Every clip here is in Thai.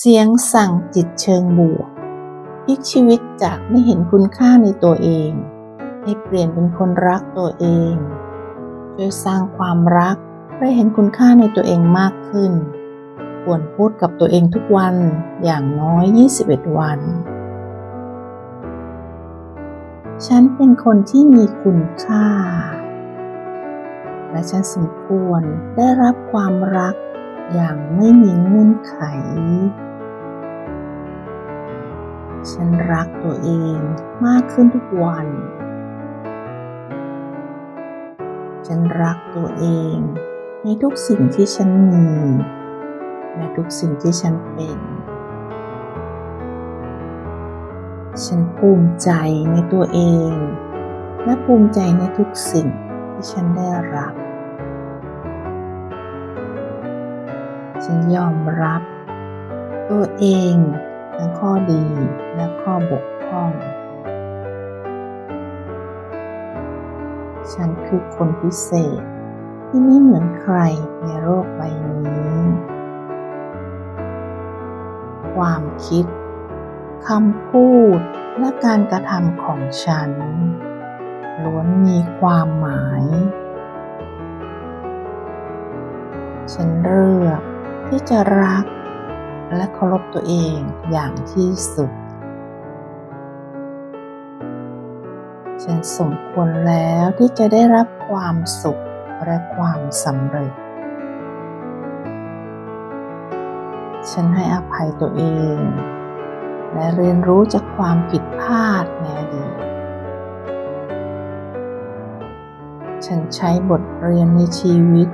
เสียงสั่งจิตเชิงบวกพลิกชีวิตจากไม่เห็นคุณค่าในตัวเอง ให้เปลี่ยนเป็นคนรักตัวเอง ช่วยสร้างความรักให้เห็นคุณค่าในตัวเองมากขึ้น ควรพูดกับตัวเองทุกวันอย่างน้อย 21 วัน ฉันเป็นคนที่มีคุณค่า และฉันสมควรได้รับความรักอย่างไม่มีเงื่อนไข ฉันรักตัวเองมากขึ้นทุกวัน ฉันรักตัวเองในทุกสิ่งที่ฉันมี และทุกสิ่งที่ฉันเป็น ฉันภูมิใจในตัวเอง และภูมิใจในทุกสิ่งที่ฉันได้รับ ฉันยอมรับตัวเอง ทั้งข้อดีและข้อบกพร่อง ฉันคือคนพิเศษที่ไม่เหมือนใครในโลกใบนี้ ความคิดคำพูดและการกระทำของฉัน ล้วนมีความหมาย ฉันเลือกที่จะรัก และเคารพตัวเองอย่างที่สุด ฉันสมควรแล้วที่จะได้รับความสุขและความสำเร็จ ฉันให้อภัยตัวเอง และเรียนรู้จากความผิดพลาดในอดีตฉันใช้บทเรียนในชีวิต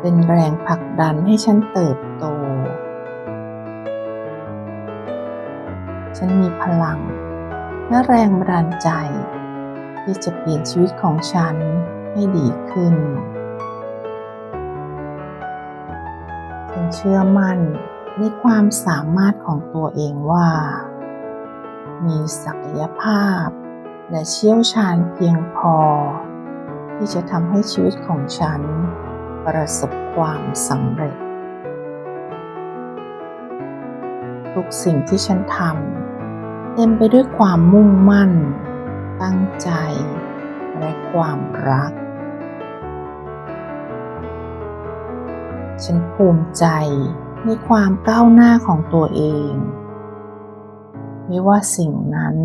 เป็นแรงผลักดันให้ฉันเติบโต ฉันมีพลัง และแรงบันดาลใจ ที่จะเปลี่ยนชีวิตของฉันให้ดีขึ้น ฉันเชื่อมั่นในความสามารถของตัวเองว่า มีศักยภาพ และเชี่ยวชาญเพียงพอ ที่จะทำให้ชีวิตของฉัน ประสบความสำเร็จ ทุกสิ่งที่ฉันทำ เต็มไปด้วยความมุ่งมั่น ตั้งใจ และความรัก ฉันภูมิใจในความก้าวหน้าของตัวเอง ไม่ว่าสิ่งนั้น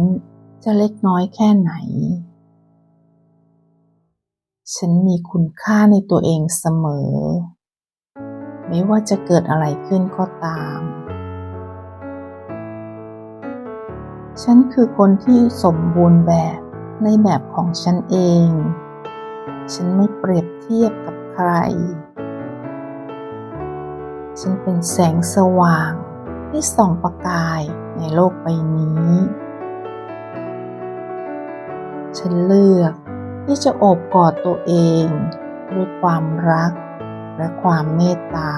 จะเล็กน้อยแค่ไหน ฉันมีคุณค่าในตัวเองเสมอ ไม่ว่าจะเกิดอะไรขึ้นก็ตาม ฉันคือคนที่สมบูรณ์แบบในแบบของฉันเอง ฉันไม่เปรียบเทียบกับใคร ฉันเป็นแสงสว่างที่ส่องประกายในโลกใบนี้ ฉันเลือกที่จะโอบกอดตัวเองด้วยความรักและความเมตตา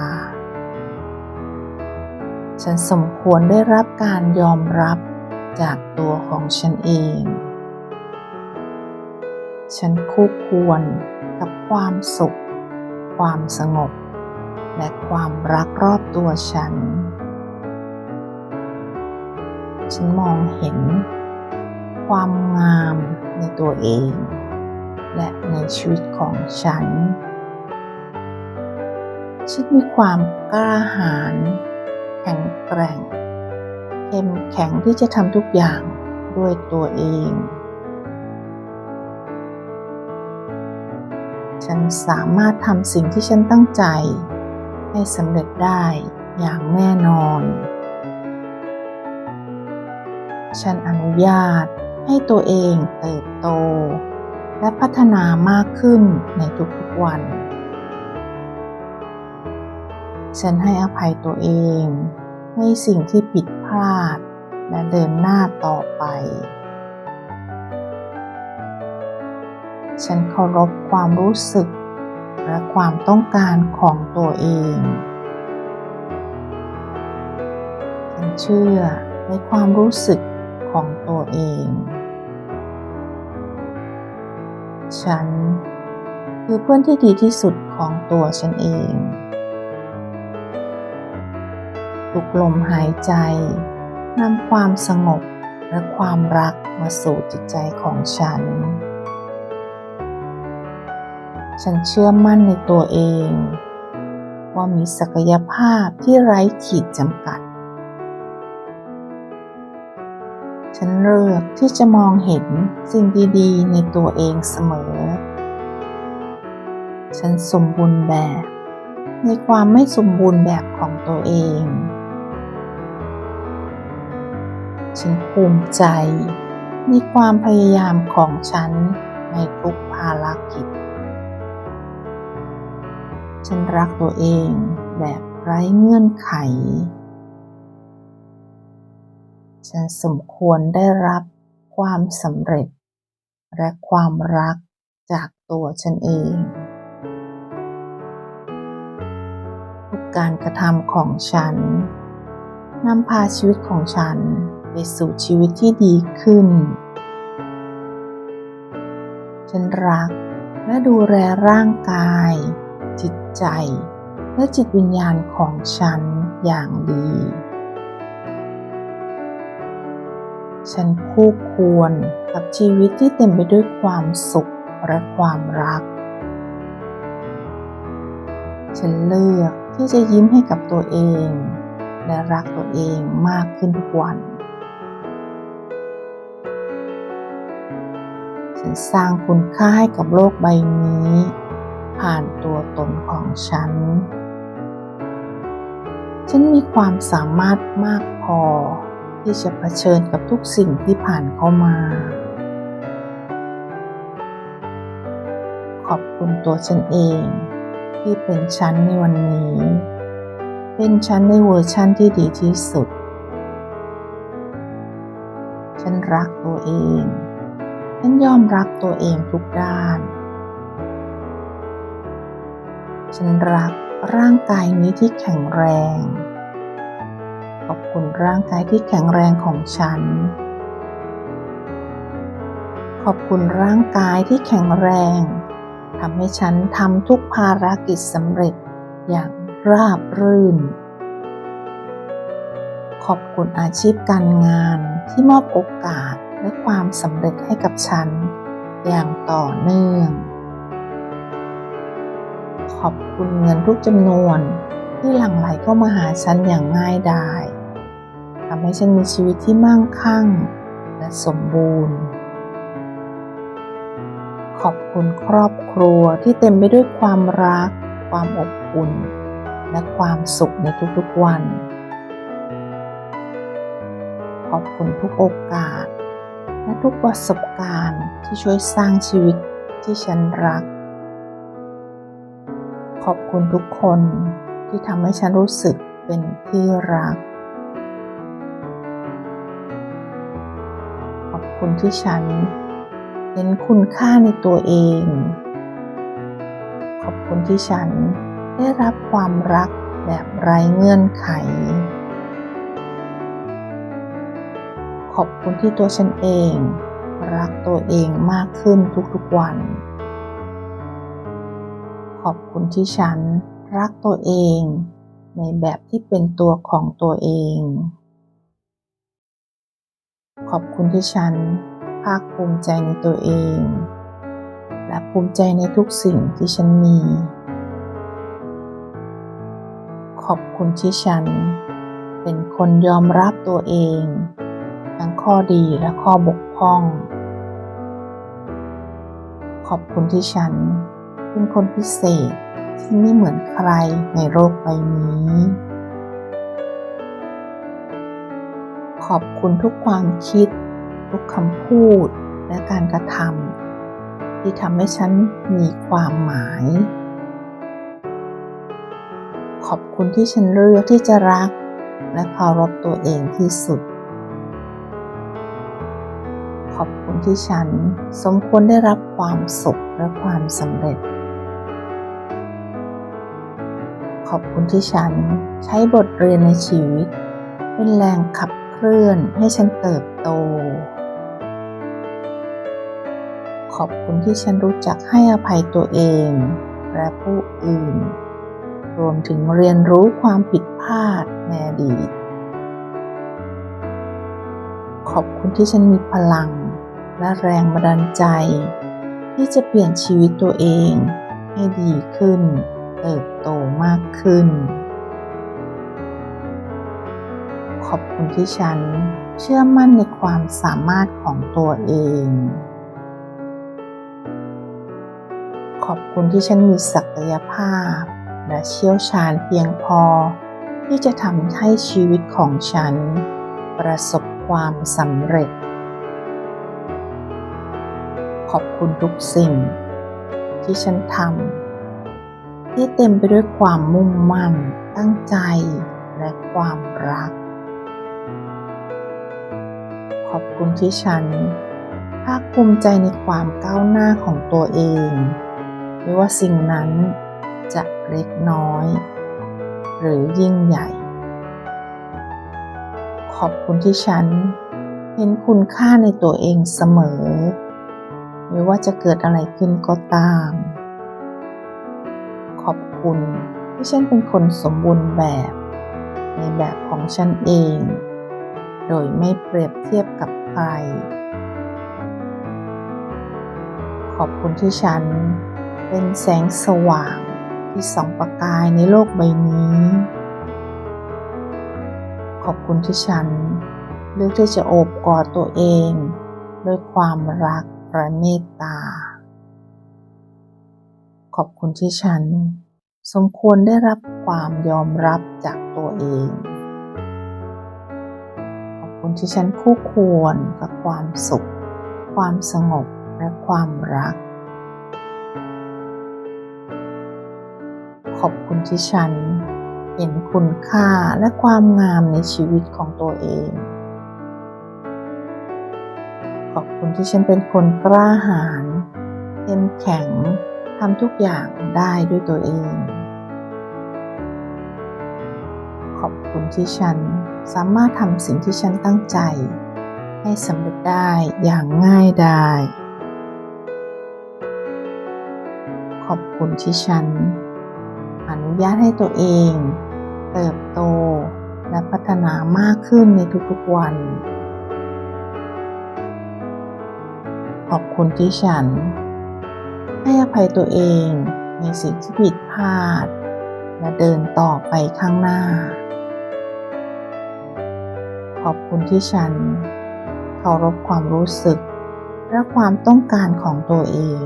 ฉันสมควรได้รับการยอมรับ จากตัวของฉันเอง ฉันคู่ควรกับความสุข ความสงบ และความรักรอบตัวฉัน ฉันมองเห็น ความงามในตัวเอง และในชีวิตของฉัน ฉันมีความกล้าหาญแข็งแกร่ง เข้มแข็งที่จะทำทุกอย่างด้วยตัวเอง ฉันสามารถทำสิ่งที่ฉันตั้งใจ ให้สำเร็จได้อย่างแน่นอน ฉันอนุญาตให้ตัวเองเติบโต และพัฒนามากขึ้นในทุกๆวัน ฉันให้อภัยตัวเองในสิ่งที่ผิดาด และเดินหน้าต่อไป ฉันเคารพความรู้สึก และความต้องการของตัวเอง ฉันเชื่อในความรู้สึกของตัวเอง ฉันคือเพื่อนที่ดีที่สุดของตัวฉันเอง ทุกลมหายใจนำความสงบและความรักมาสู่จิตใจของฉัน ฉันเชื่อมั่นในตัวเอง ว่ามีศักยภาพที่ไร้ขีดจำกัด ฉันเลือกที่จะมองเห็นสิ่งดีๆ ในตัวเองเสมอ ฉันสมบูรณ์แบบในความไม่สมบูรณ์แบบของตัวเอง ฉันภูมิใจ ในความพยายามของฉันในทุกภารกิจ ฉันรักตัวเองแบบไร้เงื่อนไข ฉันสมควรได้รับความสำเร็จ และความรักจากตัวฉันเองทุกการกระทำของฉันนำพาชีวิตของฉัน ไปสู่ชีวิตที่ดีขึ้น ฉันรักและดูแลร่างกาย จิตใจ และจิตวิญญาณของฉันอย่างดี ฉันคู่ควรกับชีวิตที่เต็มไปด้วยความสุขและความรัก ฉันเลือกที่จะยิ้มให้กับตัวเอง และรักตัวเองมากขึ้นทุกวัน ฉันสร้างคุณค่าให้กับโลกใบนี้ ผ่านตัวตนของฉัน ฉันมีความสามารถมากพอที่จะเผชิญกับทุกสิ่งที่ผ่านเข้ามา ขอบคุณตัวฉันเอง ที่เป็นฉันในวันนี้ เป็นฉันในเวอร์ชั่นที่ดีที่สุด ฉันรักตัวเอง ฉันยอมรับตัวเองทุกด้าน ฉันรักร่างกายนี้ที่แข็งแรง ขอบคุณร่างกายที่แข็งแรงของฉัน ขอบคุณร่างกายที่แข็งแรงทำให้ฉันทำทุกภารกิจสำเร็จอย่างราบรื่น ขอบคุณอาชีพการงานที่มอบโอกาส และความสำเร็จให้กับฉัน อย่างต่อเนื่อง ขอบคุณเงินทุกจำนวนที่หลั่งไหลเข้ามาหาฉันอย่างง่ายดายทำให้ฉันมีชีวิตที่มั่งคั่ง และสมบูรณ์ ขอบคุณครอบครัวที่เต็มไปด้วยความรัก ความอบอุ่น และความสุขในทุกๆวัน ขอบคุณทุกโอกาส และทุกประสบการณ์ที่ช่วยสร้างชีวิตที่ฉันรัก ขอบคุณทุกคนที่ทำให้ฉันรู้สึกเป็นที่รัก ขอบคุณที่ฉันเห็นคุณค่าในตัวเอง ขอบคุณที่ฉันได้รับความรักแบบไร้เงื่อนไข ขอบคุณที่ตัวฉันเอง รักตัวเองมากขึ้นทุกๆวัน ขอบคุณที่ฉันรักตัวเอง ในแบบที่เป็นตัวของตัวเอง ขอบคุณที่ฉันภาคภูมิใจในตัวเอง และภูมิใจในทุกสิ่งที่ฉันมี ขอบคุณที่ฉันเป็นคนยอมรับตัวเอง ทั้งข้อดีและข้อบกพร่อง ขอบคุณที่ฉันเป็นคนพิเศษที่ไม่เหมือนใครในโลกใบนี้ ขอบคุณทุกความคิด ทุกคำพูดและการกระทำที่ทำให้ฉันมีความหมาย ขอบคุณที่ฉันเลือกที่จะรักและเคารพตัวเองที่สุด ขอบคุณที่ฉัน สมควรได้รับความสุขและความสำเร็จ ขอบคุณที่ฉันใช้บทเรียนในชีวิต เป็นแรงขับเคลื่อนให้ฉันเติบโต ขอบคุณที่ฉันรู้จักให้อภัยตัวเอง และผู้อื่น รวมถึงเรียนรู้ความผิดพลาดในอดีตขอบคุณที่ฉันมีพลัง และแรงบันดาลใจ ที่จะเปลี่ยนชีวิตตัวเองให้ดีขึ้น เติบโตมากขึ้น ขอบคุณที่ฉันเชื่อมั่นในความสามารถของตัวเอง ขอบคุณที่ฉันมีศักยภาพ และเชี่ยวชาญเพียงพอ ที่จะทำให้ชีวิตของฉัน ประสบความสำเร็จ ขอบคุณทุกสิ่ง ที่ฉันทำที่เต็มไปด้วยความมุ่งมั่น ตั้งใจและความรัก ขอบคุณที่ฉันภาคภูมิใจในความก้าวหน้าของตัวเอง ไม่ว่าสิ่งนั้นจะเล็กน้อย หรือยิ่งใหญ่ ขอบคุณที่ฉันเห็นคุณค่าในตัวเองเสมอ ไม่ว่าจะเกิดอะไรขึ้นก็ตาม ขอบคุณที่ฉันเป็นคนสมบูรณ์แบบ ในแบบของฉันเอง โดยไม่เปรียบเทียบกับใคร ขอบคุณที่ฉันเป็นแสงสว่างที่ส่องประกายในโลกใบนี้ ขอบคุณที่ฉันเลือกที่จะโอบกอดตัวเอง ด้วยความรัก และเมตตา ขอบคุณที่ฉัน สมควรได้รับความยอมรับจากตัวเอง ขอบคุณที่ฉันคู่ควรกับความสุข ความสงบและความรัก ขอบคุณที่ฉันเห็นคุณค่าและความงามในชีวิตของตัวเอง ขอบคุณที่ฉันเป็นคนกล้าหาญเข้มแข็งทำทุกอย่างได้ด้วยตัวเอง ขอบคุณที่ฉันสามารถทำสิ่งที่ฉันตั้งใจ ให้สำเร็จได้อย่างง่ายดายขอบคุณที่ฉันอนุญาตให้ตัวเอง เติบโตและพัฒนามากขึ้นในทุกๆวัน ขอบคุณที่ฉัน ให้อภัยตัวเองในสิ่งที่ผิดพลาด และเดินต่อไปข้างหน้า ขอบคุณที่ฉันเคารพความรู้สึกและความต้องการของตัวเอง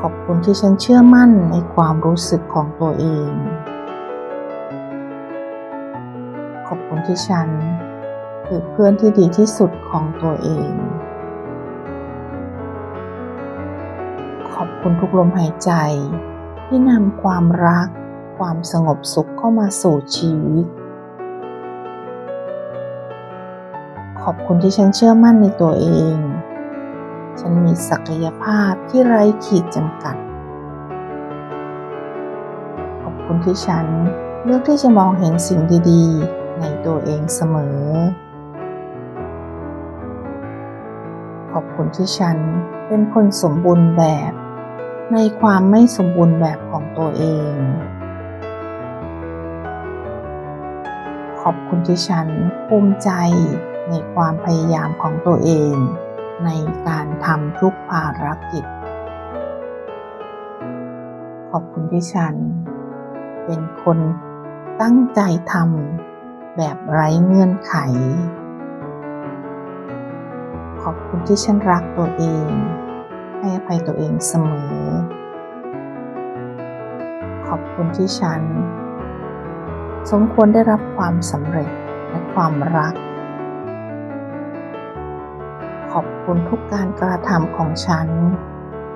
ขอบคุณที่ฉันเชื่อมั่นในความรู้สึกของตัวเอง ขอบคุณที่ฉัน คือเพื่อนที่ดีที่สุดของตัวเอง ขอบคุณทุกลมหายใจ ที่นำความรัก ความสงบสุขเข้ามาสู่ชีวิต ขอบคุณที่ฉันเชื่อมั่นในตัวเอง ฉันมีศักยภาพที่ไร้ขีดจำกัด ขอบคุณที่ฉันเลือกที่จะมองเห็นสิ่งดี ๆ ในตัวเองเสมอ อบคุณที่ฉันเป็นคนสมบูรณ์แบบ ในความไม่สมบูรณ์แบบของตัวเอง ขอบคุณที่ฉันภูมิใจในความพยายามของตัวเอง ในการทำทุกภารกิจ ขอบคุณที่ฉัน เป็นคนตั้งใจทำแบบไร้เงื่อนไข ขอบคุณที่ฉันรักตัวเอง ให้อภัยตัวเองเสมอ ขอบคุณที่ฉัน สมควรได้รับความสำเร็จและความรัก ขอบคุณทุกการกระทำของฉัน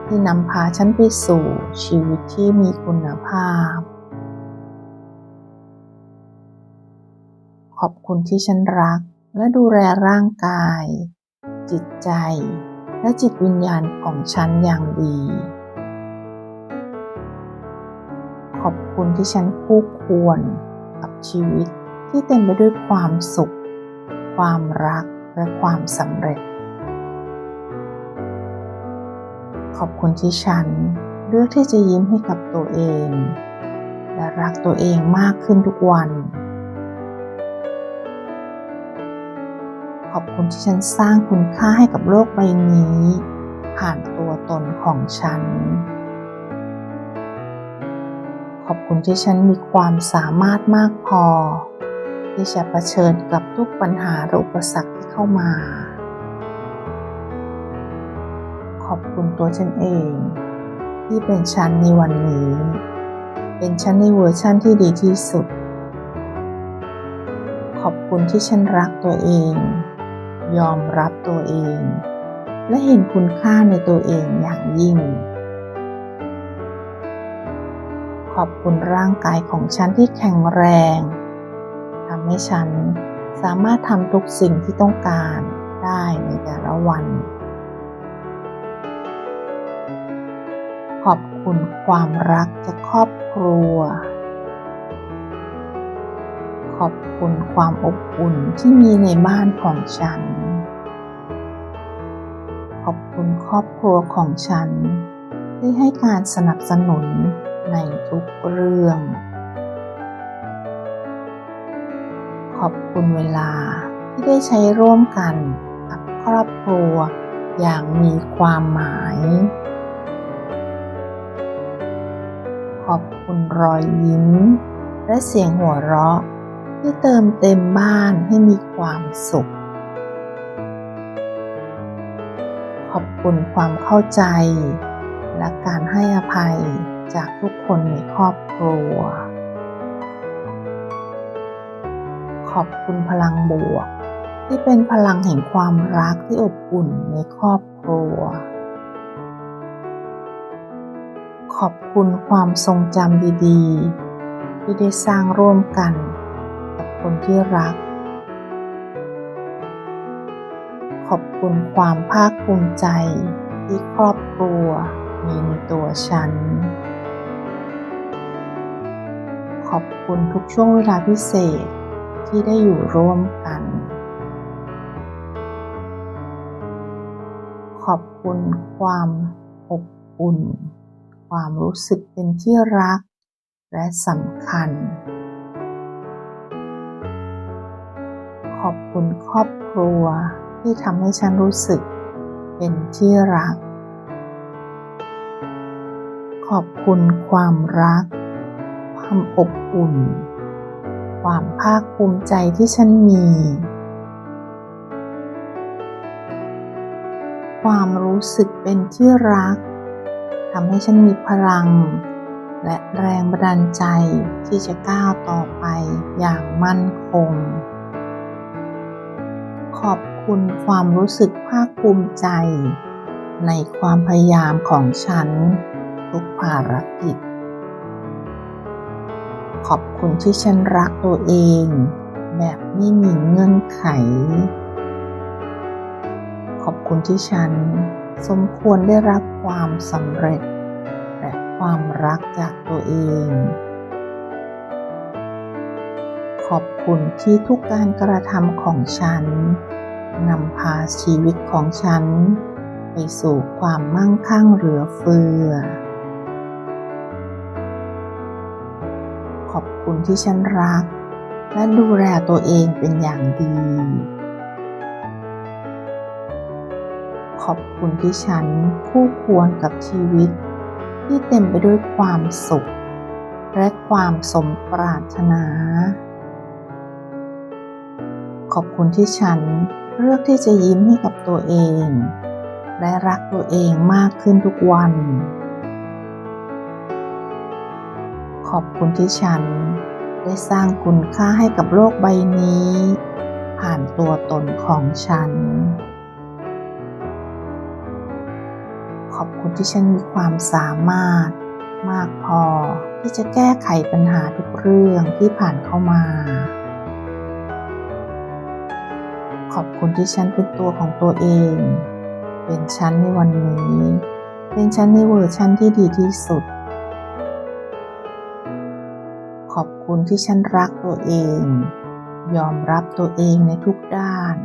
ที่นำพาฉันไปสู่ชีวิตที่มีคุณภาพ ขอบคุณที่ฉันรักและดูแลร่างกาย จิตใจ และจิตวิญญาณของฉันอย่างดี ขอบคุณที่ฉันคู่ควรกับชีวิตที่เต็มไปด้วยความสุข ความรัก และความสำเร็จ ขอบคุณที่ฉันเลือกที่จะยิ้มให้กับตัวเอง และรักตัวเองมากขึ้นทุกวัน ขอบคุณที่ฉันสร้างคุณค่าให้กับโลกใบนี้ ผ่านตัวตนของฉัน ขอบคุณที่ฉันมีความสามารถมากพอ ที่จะเผชิญกับทุกปัญหาและอุปสรรคที่เข้ามา ขอบคุณตัวฉันเอง ที่เป็นฉันในวันนี้ เป็นฉันในเวอร์ชั่นที่ดีที่สุดขอบคุณที่ฉันรักตัวเอง ยอมรับตัวเอง และเห็นคุณค่าในตัวเองอย่างยิ่ง ขอบคุณร่างกายของฉันที่แข็งแรงทำให้ฉันสามารถทำทุกสิ่งที่ต้องการได้ในแต่ละวัน ขอบคุณความรักจากครอบครัว ขอบคุณความอบอุ่นที่มีในบ้านของฉัน ขอบคุณครอบครัวของฉัน ที่ให้การสนับสนุนในทุกเรื่อง ขอบคุณเวลาที่ได้ใช้ร่วมกันกับครอบครัวอย่างมีความหมาย ขอบคุณรอยยิ้มและเสียงหัวเราะ ที่เติมเต็มบ้านให้มีความสุข ขอบคุณความเข้าใจ และการให้อภัยจากทุกคนในครอบครัว ขอบคุณพลังบวก ที่เป็นพลังแห่งความรักที่อบอุ่นในครอบครัว ขอบคุณความทรงจำดี ๆ ที่ได้สร้างร่วมกัน คนที่รัก ขอบคุณความภาคภูมิใจที่ครอบครัวมีในตัวฉัน ขอบคุณทุกช่วงเวลาพิเศษที่ได้อยู่ร่วมกัน ขอบคุณความอบอุ่น ความรู้สึกเป็นที่รักและสำคัญ ขอบคุณครอบครัวที่ทำให้ฉันรู้สึกเป็นที่รัก ขอบคุณความรัก ความอบอุ่น ความภาคภูมิใจที่ฉันมี ความรู้สึกเป็นที่รักทำให้ฉันมีพลัง และแรงบันดาลใจที่จะก้าวต่อไปอย่างมั่นคง ขอบคุณความรู้สึกภาคภูมิใจ ในความพยายามของฉัน ทุกภารกิจ ขอบคุณที่ฉันรักตัวเอง แบบไม่มีเงื่อนไข ขอบคุณที่ฉันสมควรได้รับความสำเร็จ และความรักจากตัวเอง คุณที่ทุกการกระทำของฉันนำพาชีวิตของฉัน ไปสู่ความมั่งคั่งเหลือเฟือ ขอบคุณที่ฉันรัก และดูแลตัวเองเป็นอย่างดี ขอบคุณที่ฉันคู่ควรกับชีวิต ที่เต็มไปด้วยความสุข และความสมปรารถนา ขอบคุณที่ฉันเลือกที่จะยิ้มให้กับตัวเอง และรักตัวเองมากขึ้นทุกวัน ขอบคุณที่ฉันได้สร้างคุณค่าให้กับโลกใบนี้ ผ่านตัวตนของฉัน ขอบคุณที่ฉันมีความสามารถมากพอที่จะแก้ไขปัญหาทุกเรื่องที่ผ่านเข้ามา ขอบคุณที่ฉันเป็นตัวของตัวเอง เป็นฉันในวันนี้ เป็นฉันในเวอร์ชันที่ดีที่สุด ขอบคุณที่ฉันรักตัวเอง ยอมรับตัวเองในทุกด้าน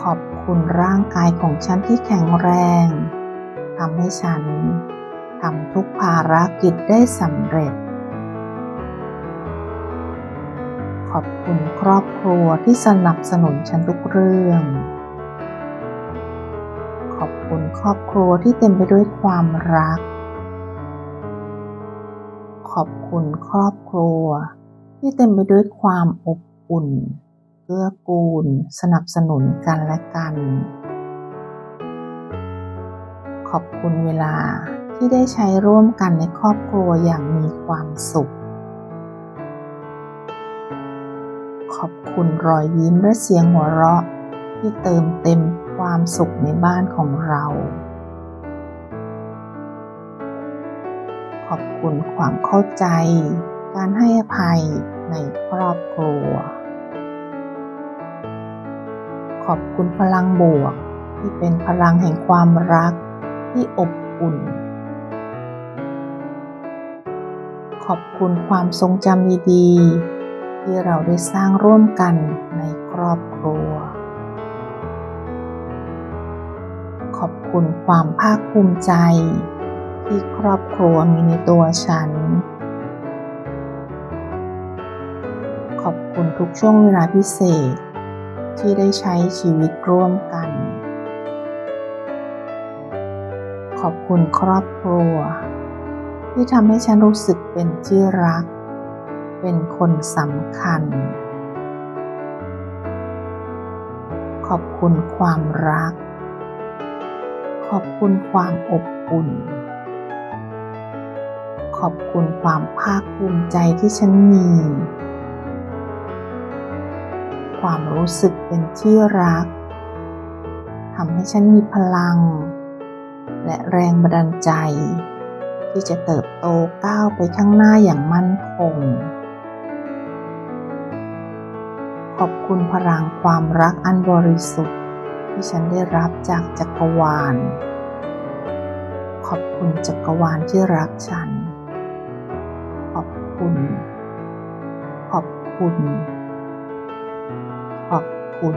ขอบคุณร่างกายของฉันที่แข็งแรงทำให้ฉันทำทุกภารกิจได้สำเร็จ ขอบคุณครอบครัวที่สนับสนุนฉันทุกเรื่อง ขอบคุณครอบครัวที่เต็มไปด้วยความรัก ขอบคุณครอบครัว ที่เต็มไปด้วยความอบอุ่นเกื้อกูล สนับสนุนกันและกัน ขอบคุณเวลาที่ได้ใช้ร่วมกันในครอบครัวอย่างมีความสุข ขอบคุณรอยยิ้มและเสียงหัวเราะ ที่เติมเต็มความสุขในบ้านของเรา ขอบคุณความเข้าใจ การให้อภัยในครอบครัว ขอบคุณพลังบวกที่เป็นพลังแห่งความรักที่อบอุ่น ขอบคุณความทรงจำดีๆ ที่เราได้สร้างร่วมกันในครอบครัว ขอบคุณความภาคภูมิใจ ที่ครอบครัวมีในตัวฉัน ขอบคุณทุกช่วงเวลาพิเศษ ที่ได้ใช้ชีวิตร่วมกัน ขอบคุณครอบครัว ที่ทำให้ฉันรู้สึกเป็นที่รัก เป็นคนสำคัญ ขอบคุณความรัก ขอบคุณความอบอุ่น ขอบคุณความภาคภูมิใจที่ฉันมี ความรู้สึกเป็นที่รักทำให้ฉันมีพลัง และแรงบันดาลใจที่จะเติบโตก้าวไปข้างหน้าอย่างมั่นคง ขอบคุณพลังความรักอันบริสุทธิ์ ที่ฉันได้รับจากจักรวาล ขอบคุณจักรวาลที่รักฉัน ขอบคุณ ขอบคุณ ขอบคุณ